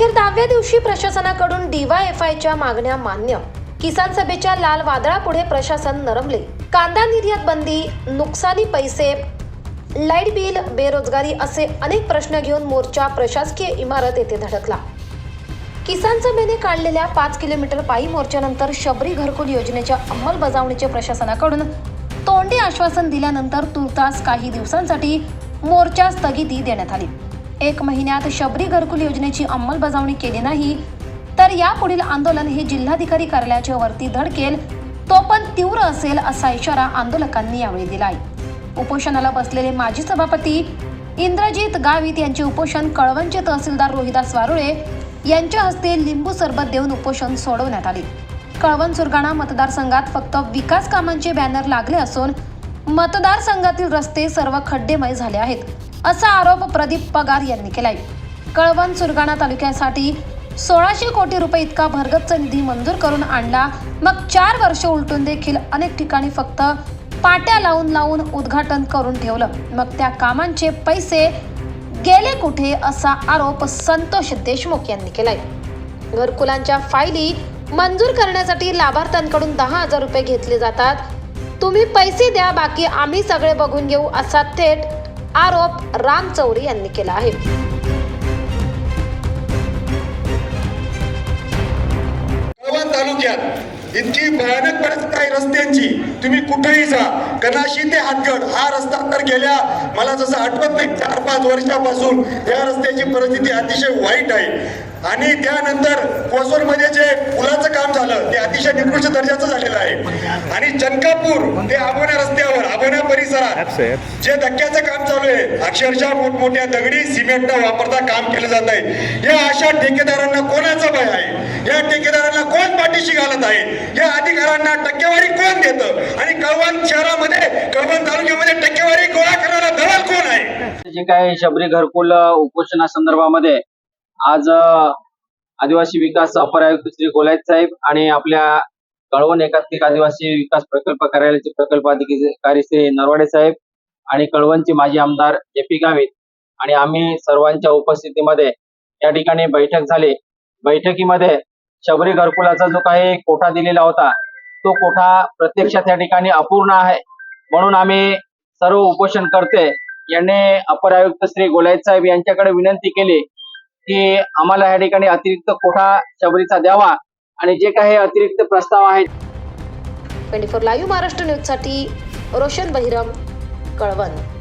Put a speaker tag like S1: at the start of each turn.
S1: अखेर दहाव्या दिवशी प्रशासनाकडून डीवायएफआयच्या मागण्या मान्य. किसान सभेच्या लाल वादळापुढे प्रशासन नरमले. कांदा निर्यात बंदी नुकसानी पैसे लाइट बिल बेरोजगारी असे अनेक प्रश्न घेऊन मोर्चा प्रशासकीय इमारत येथे धडकला. किसान सभेने काढलेल्या पाच किलोमीटर पायी मोर्चानंतर शबरी घरकुल योजनेच्या अंमलबजावणीचे प्रशासनाकडून तोंडी आश्वासन दिल्यानंतर तुर्तास काही दिवसांसाठी मोर्चा स्थगिती देण्यात आली. एक महिन्यात शबरी घरकुल योजनेची अंमलबजावणी केली नाही तर यापुढील आंदोलन हे जिल्हाधिकारी कार्यालयाच्या वरती धडकेल तो पण तीव्र असेल असा इशारा आंदोलकांनी यावेळी दिलाय. उपोषणाला बसलेले माजी सभापती इंद्रजित गावित यांचे उपोषण कळवणचे तहसीलदार रोहिदास वारुळे यांच्या हस्ते लिंबू सरबत देऊन उपोषण सोडवण्यात आले. कळवण सुरगाणा मतदारसंघात फक्त विकास कामांचे बॅनर लागले असून मतदारसंघातील रस्ते सर्व खड्डेमय झाले आहेत असा आरोप प्रदीप पगार यांनी केलाय. कळवण सुरगाणा तालुक्यासाठी सोळाशे कोटी रुपये इतका भरगच्च निधी मंजूर करून आणला. मग चार वर्ष उलटून देखील अनेक ठिकाणी फक्त पाट्या लावून लावून उद्घाटन करून ठेवलं. मग त्या कामांचे पैसे गेले कुठे असा आरोप संतोष देशमुख यांनी केलाय. घरकुलांच्या फायली मंजूर करण्यासाठी लाभार्थ्यांकडून दहा हजार रुपये घेतले जातात. तुम्ही पैसे द्या बाकी आम्ही सगळे बघून घेऊ असा थेट आरोप राम चौरे यांनी केला आहे.
S2: तालुक्यात इतकी भयानक परिस्थिती आहे रस्त्यांची. तुम्ही कुठेही जा. कनाशी ते हातगड हा रस्ता तर गेल्या मला जसं आठवत नाही चार पाच वर्षापासून या रस्त्याची परिस्थिती अतिशय वाईट आहे. आणि त्यानंतर कोसोरमध्ये जे पुलाचं काम झालं ते अतिशय निकृष्ट दर्जाचं झालेलं आहे. आणि चनकापूर ते आबोना रस्त्यावर आबोना परिसरात जे धक्क्याचं काम चालू आहे अक्षरशः मोठमोठ्या दगडी सिमेंट न वापरता काम केलं जात आहे. या अशा ठेकेदारांना कोणाचं भय आहे? या ठेकेदारांना कोण पाठीशी घालत आहे? या अधिकाऱ्यांना टक्केवारी कोण देतं? आणि कळवण शहरामध्ये कळवण तालुक्यामध्ये टक्केवारी गोळा करणारा दलाल कोण आहे?
S3: जे काय शबरी घरकुल अ, उपोषणासंदर्भामध्ये आज आदिवासी विकास अपर आयुक्त श्री गोलायत साहेब आणि आपल्या कळवण एकात्मिक आदिवासी विकास प्रकल्प कार्यालयाचे प्रकल्प अधिकारी श्री नरवाडे साहेब आणि कळवणचे माजी आमदार जे पी गावित आणि आम्ही सर्वांच्या उपस्थितीमध्ये या ठिकाणी बैठक झाली. बैठकीमध्ये शबरी घरकुलाचा जो काही कोठा दिलेला होता तो कोठा प्रत्यक्षात या ठिकाणी अपूर्ण आहे म्हणून आम्ही सर्व उपोषण करते यांनी अपर आयुक्त श्री गोलायत साहेब यांच्याकडे विनंती केली की आम्हाला या ठिकाणी अतिरिक्त कोठा शबरीचा द्यावा आणि जे काही अतिरिक्त प्रस्ताव आहेत.
S1: ट्वेंटी फोर लाईव्ह महाराष्ट्र न्यूजसाठी रोशन बहिरम कळवण.